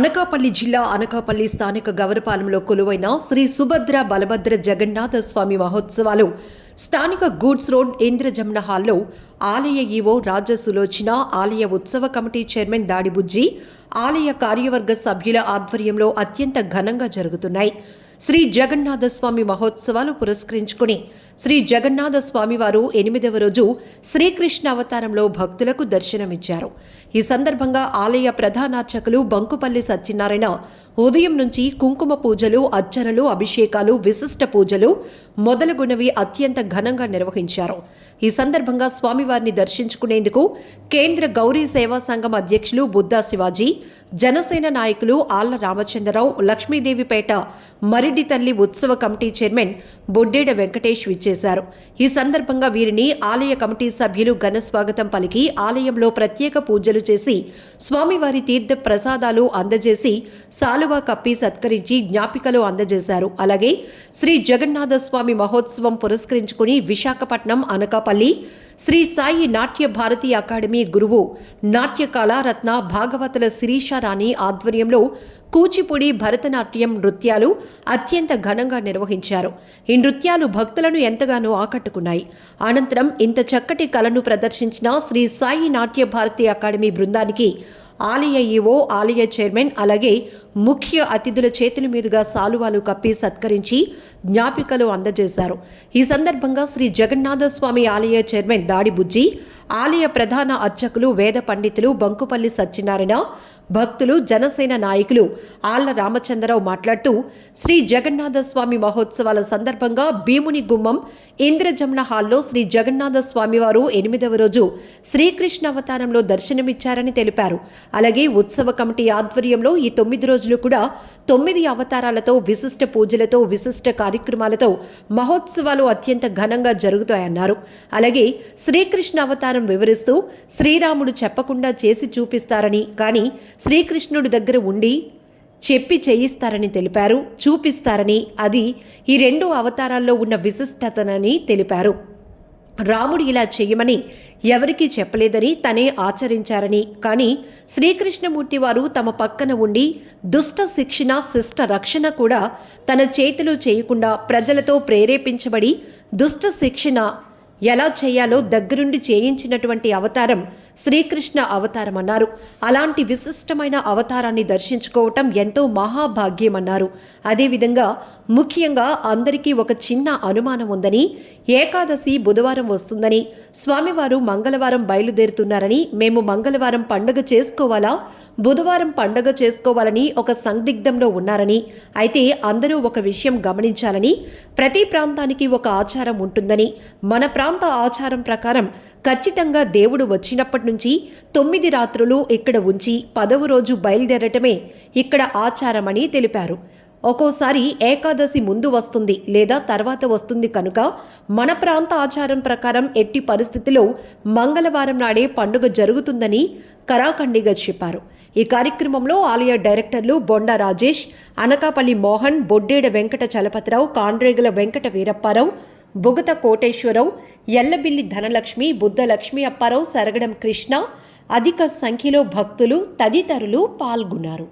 అనకాపల్లి జిల్లా అనకాపల్లి స్థానిక గవరపాలెంలో కొలువైన శ్రీ సుభద్ర బలభద్ర జగన్నాథ స్వామి మహోత్సవాలు స్థానిక గూడ్స్ రోడ్ ఇంద్రజమున హాల్లో ఆలయ ఈవో రాజసులోచన ఆలయ ఉత్సవ కమిటీ చైర్మన్ దాడిబుజ్జి ఆలయ కార్యవర్గ సభ్యుల ఆధ్వర్యంలో అత్యంత ఘనంగా జరుగుతున్నాయి. శ్రీ జగన్నాథస్వామి మహోత్సవాలు పురస్కరించుకుని శ్రీ జగన్నాథ ఎనిమిదవ రోజు శ్రీకృష్ణ అవతారంలో భక్తులకు దర్శనమిచ్చారు. ఈ సందర్భంగా ఆలయ ప్రధానార్చకులు బంకుపల్లి సత్యనారాయణ ఉదయం నుంచి కుంకుమ పూజలు అర్చనలు అభిషేకాలు విశిష్ట పూజలు మొదలగునవి అత్యంత ఘనంగా నిర్వహించారు. ఈ సందర్భంగా స్వామివారిని దర్శించుకునేందుకు కేంద్ర గౌరీ సేవా సంఘం అధ్యక్షులు బుద్దా శివాజీ జనసేన నాయకులు ఆళ్ళ రామచంద్రరావు లక్ష్మీదేవిపేట మరిడి తల్లి ఉత్సవ కమిటీ చైర్మన్ బొడ్డేడ వెంకటేష్ విచ్చేశారు. ఈ సందర్భంగా వీరిని ఆలయ కమిటీ సభ్యులు ఘన స్వాగతం పలికి ఆలయంలో ప్రత్యేక పూజలు చేసి స్వామివారి తీర్థ ప్రసాదాలు అందజేసి సాలువా కప్పి సత్కరించి జ్ఞాపికలు అందజేశారు. అలాగే శ్రీ జగన్నాథస్వామి మహోత్సవం పురస్కరించుకుని విశాఖపట్నం అనకాపల్లి శ్రీ సాయి నాట్య భారతి అకాడమీ గురువు నాట్య కళారత్న భాగవతుల శిరీష రాణి ఆధ్వర్యంలో కూచిపూడి భరతనాట్యం నృత్యాలు అత్యంత ఘనంగా నిర్వహించారు. ఈ నృత్యాలు భక్తులను ఎంతగానో ఆకట్టుకున్నాయి. అనంతరం ఇంత చక్కటి కళను ప్రదర్శించిన శ్రీ సాయి నాట్య భారతి అకాడమీ బృందానికి ఆలయ ఈవో ఆలయ చైర్మన్ అలాగే ముఖ్య అతిథుల చేతుల మీదుగా సాలువాలు కప్పి సత్కరించి జ్ఞాపికలు అందజేశారు. ఈ సందర్భంగా శ్రీ జగన్నాథస్వామి ఆలయ చైర్మన్ దాడి బుజ్జి ఆలయ ప్రధాన అర్చకులు వేద పండితులు బంకుపల్లి సత్యనారాయణ భక్తులు జనసేన నాయకులు ఆళ్ళ రామచంద్రరావు మాట్లాడుతూ శ్రీ జగన్నాథస్వామి మహోత్సవాల సందర్భంగా భీముని గుమ్మం ఇంద్రజమున హాల్లో శ్రీ జగన్నాథస్వామి వారు ఎనిమిదవ రోజు శ్రీకృష్ణ అవతారంలో దర్శనమిచ్చారని తెలిపారు. అలాగే ఉత్సవ కమిటీ ఆధ్వర్యంలో ఈ తొమ్మిది రోజులు కూడా తొమ్మిది అవతారాలతో విశిష్ట పూజలతో విశిష్ట కార్యక్రమాలతో మహోత్సవాలు అత్యంత ఘనంగా జరుగుతాయన్నారు. అలాగే శ్రీకృష్ణ అవతారం వివరిస్తూ శ్రీరాముడు చెప్పకుండా చేసి చూపిస్తారని కానీ శ్రీకృష్ణుడి దగ్గర ఉండి చెప్పి చేయిస్తారని తెలిపారు. చూపిస్తారని అది ఈ రెండు అవతారాల్లో ఉన్న విశిష్టతనని తెలిపారు. రాముడు ఇలా చేయమని ఎవరికీ చెప్పలేదని తనే ఆచరించారని కానీ శ్రీకృష్ణమూర్తి వారు తమ పక్కన ఉండి దుష్ట శిక్షణ శిష్ట రక్షణ కూడా తన చేతిలో చేయకుండా ప్రజలతో ప్రేరేపించబడి దుష్ట శిక్షణ ఎలా చేయాలో దగ్గరుండి చేయించినటువంటి అవతారం శ్రీకృష్ణ అవతారం అన్నారు. అలాంటి విశిష్టమైన అవతారాన్ని దర్శించుకోవటం ఎంతో మహాభాగ్యమన్నారు. అదేవిధంగా ముఖ్యంగా అందరికీ ఒక చిన్న అనుమానం ఉందని ఏకాదశి బుధవారం వస్తుందని స్వామివారు మంగళవారం బయలుదేరుతున్నారని మేము మంగళవారం పండగ చేసుకోవాలా బుధవారం పండగ చేసుకోవాలని ఒక సందిగ్ధంలో ఉన్నారని అయితే అందరూ ఒక విషయం గమనించాలని ప్రతి ప్రాంతానికి ఒక ఆచారం ఉంటుందని మన ప్రాంత ఆచారం ప్రకారం ఖచ్చితంగా దేవుడు వచ్చినప్పటి నుంచి తొమ్మిది రాత్రులు ఇక్కడ ఉంచి పదవ రోజు బయలుదేరటమే ఇక్కడ ఆచారమని తెలిపారు. ఒక్కోసారి ఏకాదశి ముందు వస్తుంది లేదా తర్వాత వస్తుంది కనుక మన ప్రాంత ఆచారం ప్రకారం ఎట్టి పరిస్థితిలో మంగళవారం నాడే పండుగ జరుగుతుందని కరాఖండిగా చెప్పారు. ఈ కార్యక్రమంలో ఆలయ డైరెక్టర్లు బొండా రాజేష్ అనకాపల్లి మోహన్ బొడ్డేడ వెంకట చలపతిరావు కాండ్రేగుల వెంకట వీరప్పారావు బుగత కోటేశ్వరరావు ఎల్లబిల్లి ధనలక్ష్మి బుద్ధలక్ష్మి అప్పారావు సరగడం కృష్ణ అధిక సంఖ్యలో భక్తులు తదితరులు పాల్గొన్నారు.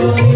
amor.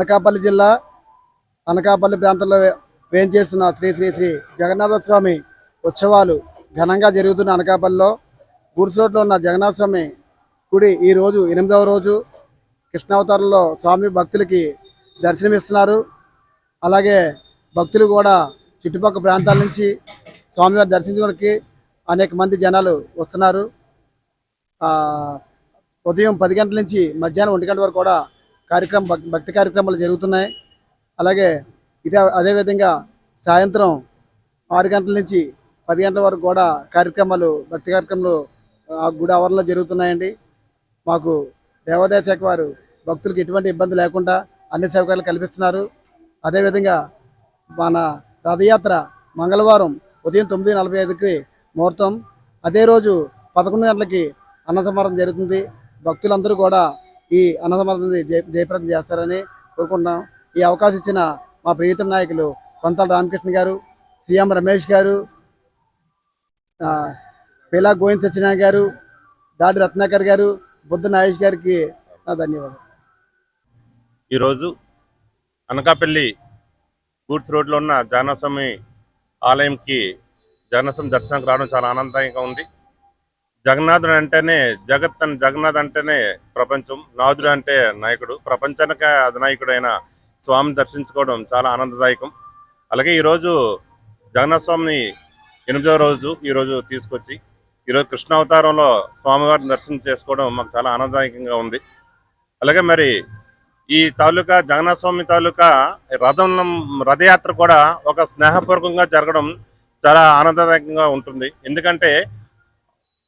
అనకాపల్లి జిల్లా అనకాపల్లి ప్రాంతంలో వేయించేస్తున్న శ్రీ శ్రీ శ్రీ జగన్నాథ స్వామి ఉత్సవాలు ఘనంగా జరుగుతున్న అనకాపల్లిలో. గూడ్స్ రోడ్లో ఉన్న జగన్నాథ స్వామి గుడి ఈరోజు ఎనిమిదవ రోజు కృష్ణావతారంలో స్వామి భక్తులకి దర్శనమిస్తున్నారు. అలాగే భక్తులు కూడా చుట్టుపక్కల ప్రాంతాల నుంచి స్వామివారి దర్శించడానికి అనేక మంది జనాలు వస్తున్నారు. ఉదయం పది గంటల నుంచి మధ్యాహ్నం ఒంటి గంట వరకు కూడా కార్యక్రమం భక్తి కార్యక్రమాలు జరుగుతున్నాయి. అలాగే ఇదే అదేవిధంగా సాయంత్రం ఆరు గంటల నుంచి పది గంటల వరకు కూడా కార్యక్రమాలు భక్తి కార్యక్రమాలు ఆ గుడి ఆవరణలో జరుగుతున్నాయండి. మాకు దేవాదాయ శాఖ వారు భక్తులకు ఎటువంటి ఇబ్బంది లేకుండా అన్ని సౌకర్యాలు కల్పిస్తున్నారు. అదేవిధంగా మన రథయాత్ర మంగళవారం ఉదయం తొమ్మిది నలభై ఐదుకి ముహూర్తం. అదే రోజు పదకొండు గంటలకి అన్నసంహారం జరుగుతుంది. భక్తులందరూ కూడా ఈ అన్నసమారం జయ జయప్రదం చేస్తారని కోరుకుంటున్నాం. ఈ అవకాశం ఇచ్చిన మా ప్రియతమ నాయకులు పంతాల రామకృష్ణ గారు సీఎం రమేష్ గారు పిలా గోవింద్ సత్యనారాయణ గారు దాడి రత్నాకర్ గారు బుద్ధ నాగేష్ గారికి నా ధన్యవాదాలు. ఈరోజు అనకాపల్లి గూడ్స్ రోడ్లో ఉన్న జానస్వామి ఆలయంకి జానస్వామి దర్శనానికి రావడం చాలా ఆనందంగా ఉంది. జగన్నాథుడు అంటేనే జగత్ అని జగన్నాథ్ అంటేనే ప్రపంచం నాథుడు అంటే నాయకుడు. ప్రపంచానికి అధినాయకుడైన స్వామిని దర్శించుకోవడం చాలా ఆనందదాయకం. అలాగే ఈరోజు జగన్నాథ స్వామిని ఎనిమిదవ రోజు ఈరోజు తీసుకొచ్చి ఈరోజు కృష్ణావతారంలో స్వామివారిని దర్శనం చేసుకోవడం మాకు చాలా ఆనందదాయకంగా ఉంది. అలాగే మరి ఈ తాలూకా జగన్నాథ స్వామి తాలూకా రథం రథయాత్ర కూడా ఒక స్నేహపూర్వకంగా జరగడం చాలా ఆనందదాయకంగా ఉంటుంది. ఎందుకంటే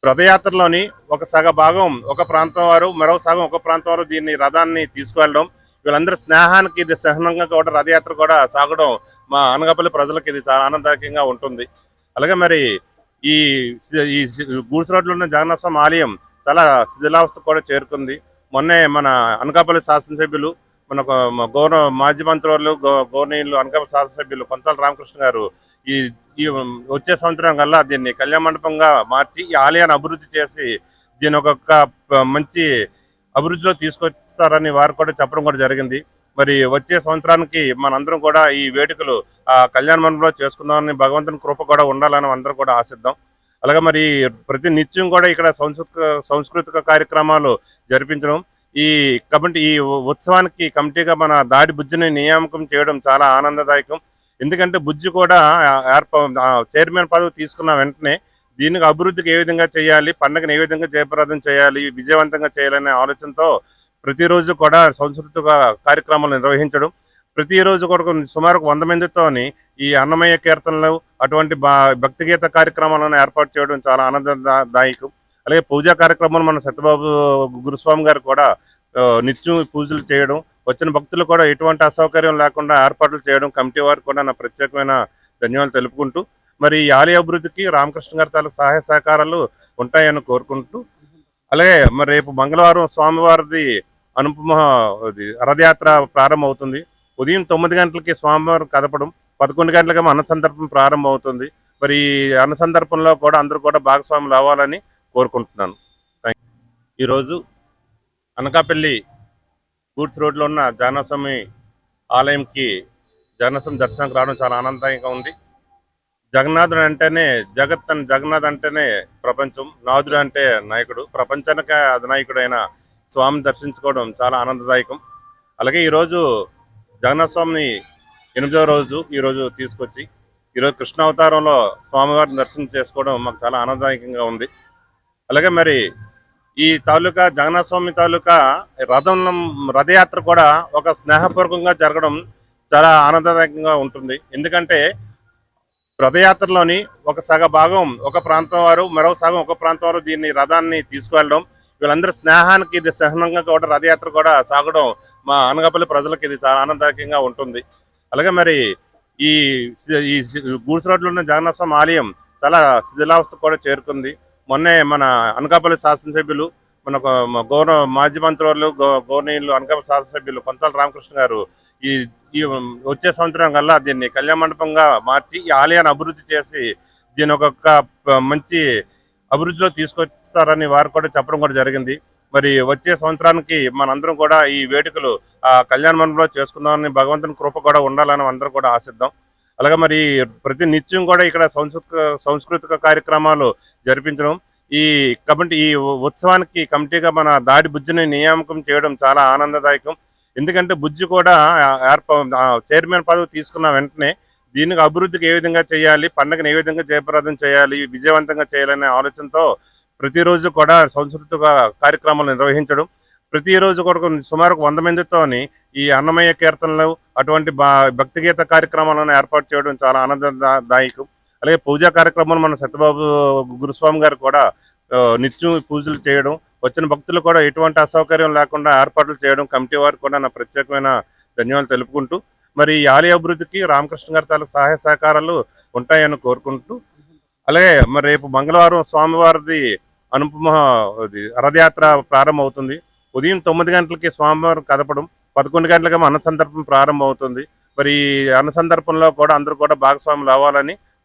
రథయాత్రలోని ఒక సగ భాగం ఒక ప్రాంతం వారు మరో సగం ఒక ప్రాంతం వారు దీన్ని రథాన్ని తీసుకువెళ్ళడం. వీళ్ళందరూ స్నేహానికి ఇది సహనంగా కూడా రథయాత్ర కూడా సాగడం మా అనగపల్లి ప్రజలకు ఇది చాలా ఆనందదాయకంగా ఉంటుంది. అలాగే మరి ఈ ఈ గూడ్స్ రోడ్లో ఉన్న జగన్నాథ స్వామి ఆలయం చాలా శిథిలావస్థ కూడా చేరుకుంది. మొన్నే మన అనకాపల్లి శాసనసభ్యులు మన గౌరవ మాజీ మంత్రులు గో గౌరవనీయులు అనకాపల్లి శాసనసభ్యులు కొంతాల రామకృష్ణ గారు ఈ ఈ వచ్చే సంవత్సరం కల్లా దీన్ని కళ్యాణ మండపంగా మార్చి ఈ ఆలయాన్ని అభివృద్ధి చేసి దీని ఒక మంచి అభివృద్ధిలో తీసుకొస్తారని వారు కూడా చెప్పడం కూడా జరిగింది. మరి వచ్చే సంవత్సరానికి మనందరం కూడా ఈ వేడుకలు ఆ కళ్యాణ మండపంలో చేసుకుందామని భగవంతుని కృప కూడా ఉండాలని అందరం కూడా ఆశిద్దాం. అలాగే మరి ప్రతి నిత్యం కూడా ఇక్కడ సంస్కృతిక సాంస్కృతిక కార్యక్రమాలు జరిపించడం. ఈ కమిటీ ఈ ఉత్సవానికి కమిటీగా మన దాడి బుజ్జిని నియామకం చేయడం చాలా ఆనందదాయకం. ఎందుకంటే బుజ్జి కూడా ఏర్ప చైర్మన్ పదవి తీసుకున్న వెంటనే దీనికి అభివృద్ధికి ఏ విధంగా చేయాలి పండుగను ఏ విధంగా జయప్రదం చేయాలి విజయవంతంగా చేయాలనే ఆలోచనతో ప్రతిరోజు కూడా సంస్కృతిక కార్యక్రమాలు నిర్వహించడం. ప్రతిరోజు కూడా సుమారు వంద మందితోని ఈ అన్నమయ్య కీర్తనలు అటువంటి భక్తి గీత కార్యక్రమాలను ఏర్పాటు చేయడం చాలా ఆనందదాయకం. అలాగే పూజా కార్యక్రమాలు మన సత్యబాబు గురుస్వామి గారు కూడా నిత్యం పూజలు చేయడం వచ్చిన భక్తులు కూడా ఎటువంటి అసౌకర్యం లేకుండా ఏర్పాట్లు చేయడం కమిటీ వారికి కూడా నా ప్రత్యేకమైన ధన్యవాదాలు తెలుపుకుంటూ మరి ఈ ఆలయ అభివృద్ధికి రామకృష్ణ గారి తాలూకు సహాయ సహకారాలు ఉంటాయని కోరుకుంటూ అలాగే మరి రేపు మంగళవారం స్వామివారిది అనుపమ ఇది రథయాత్ర ప్రారంభమవుతుంది. ఉదయం తొమ్మిది గంటలకి స్వామివారం కదపడం పదకొండు గంటలకి అన్న సందర్భం ప్రారంభం అవుతుంది మరి ఈ అన్న సందర్భంలో కూడా అందరూ కూడా భాగస్వాములు అవ్వాలని కోరుకుంటున్నాను. ఈరోజు అనకాపల్లి గూడ్స్ రోడ్లో ఉన్న జానస్వామి ఆలయంకి జగన్నాథం దర్శనానికి రావడం చాలా ఆనందంగా ఉంది. జగన్నాథుడు అంటేనే జగత్ అని జగన్నాథ్ అంటేనే ప్రపంచం నాథుడు అంటే నాయకుడు. ప్రపంచానికి అధినాయకుడైన స్వామిని దర్శించుకోవడం చాలా ఆనందదాయకం. అలాగే ఈరోజు జగన్నాథ స్వామిని ఎనిమిదవ రోజు ఈరోజు తీసుకొచ్చి ఈరోజు కృష్ణావతారంలో స్వామివారిని దర్శనం చేసుకోవడం మాకు చాలా ఆనందదాయకంగా ఉంది. అలాగే మరి ఈ తాలూకా జగన్నాథ స్వామి తాలూకా రథం రథయాత్ర కూడా ఒక స్నేహపూర్వకంగా జరగడం చాలా ఆనందదాయకంగా ఉంటుంది. ఎందుకంటే రథయాత్రలోని ఒక సగ భాగం ఒక ప్రాంతం వారు మరో సగం ఒక ప్రాంతం వారు దీన్ని రథాన్ని తీసుకువెళ్ళడం వీళ్ళందరూ స్నేహానికి ఇది సహనంగా కూడా రథయాత్ర కూడా సాగడం మా అనగాపల్లి ప్రజలకు ఇది చాలా ఆనందదాయకంగా ఉంటుంది. అలాగే మరి ఈ ఈ గూడ్స్ రోడ్లో ఉన్న జగన్నాథ స్వామి ఆలయం చాలా శిథిలావస్థ కూడా చేరుకుంది. మొన్నే మన అనకాపల్లి శాసనసభ్యులు మన గో- గౌరవ మాజీ మంత్రివర్లు గౌరవనీయులు అనకాపల్లి శాసనసభ్యులు కొంతాల రామకృష్ణ గారు ఈ ఈ వచ్చే సంవత్సరం కల్లా దీన్ని కళ్యాణ మండపంగా మార్చి ఈ ఆలయాన్ని అభివృద్ధి చేసి దీని ఒక మంచి అభివృద్ధిలో తీసుకొస్తారని వారు కూడా చెప్పడం కూడా జరిగింది. మరి వచ్చే సంవత్సరానికి మనందరం కూడా ఈ వేడుకలు ఆ కళ్యాణ మండపంలో చేసుకుందామని భగవంతుని కృప కూడా ఉండాలని అందరం కూడా ఆశిద్దాం. అలాగే మరి ప్రతి నిత్యం కూడా ఇక్కడ సంస్కృతిక సాంస్కృతిక కార్యక్రమాలు జరిపించడం. ఈ కమిటీ ఈ ఉత్సవానికి కమిటీగా మన దాడి బుజ్జిని నియామకం చేయడం చాలా ఆనందదాయకం. ఎందుకంటే బుజ్జి కూడా ఏర్ప చైర్మన్ పదవి తీసుకున్న వెంటనే దీనికి అభివృద్ధికి ఏ విధంగా చేయాలి పండుగను ఏ విధంగా జయప్రదం చేయాలి విజయవంతంగా చేయాలనే ఆలోచనతో ప్రతిరోజు కూడా సాంస్కృతిక కార్యక్రమాలు నిర్వహించడం. ప్రతిరోజు కూడా సుమారు వంద మందితోని ఈ అన్నమయ్య కీర్తనలు అటువంటి బా- భక్తి గీత కార్యక్రమాలను ఏర్పాటు చేయడం చాలా ఆనందదాయకం. అలాగే పూజా కార్యక్రమాలు మన సత్యబాబు గురుస్వామి గారు కూడా నిత్యం పూజలు చేయడం వచ్చిన భక్తులు కూడా ఎటువంటి అసౌకర్యం లేకుండా ఏర్పాట్లు చేయడం కమిటీ వారికి కూడా నా ప్రత్యేకమైన ధన్యవాదాలు తెలుపుకుంటూ మరి ఈ ఆలయ అభివృద్ధికి రామకృష్ణ గారి తాలూకు సహాయ సహకారాలు ఉంటాయని కోరుకుంటూ అలాగే మరి రేపు మంగళవారం స్వామివారిది అనుపమ రథయాత్ర ప్రారంభమవుతుంది. ఉదయం తొమ్మిది గంటలకి స్వామివారు కదపడం పదకొండు గంటలకి అన్న సందర్భం ప్రారంభం అవుతుంది మరి అన్న సందర్భంలో కూడా అందరూ కూడా భాగస్వాములు అవ్వాలని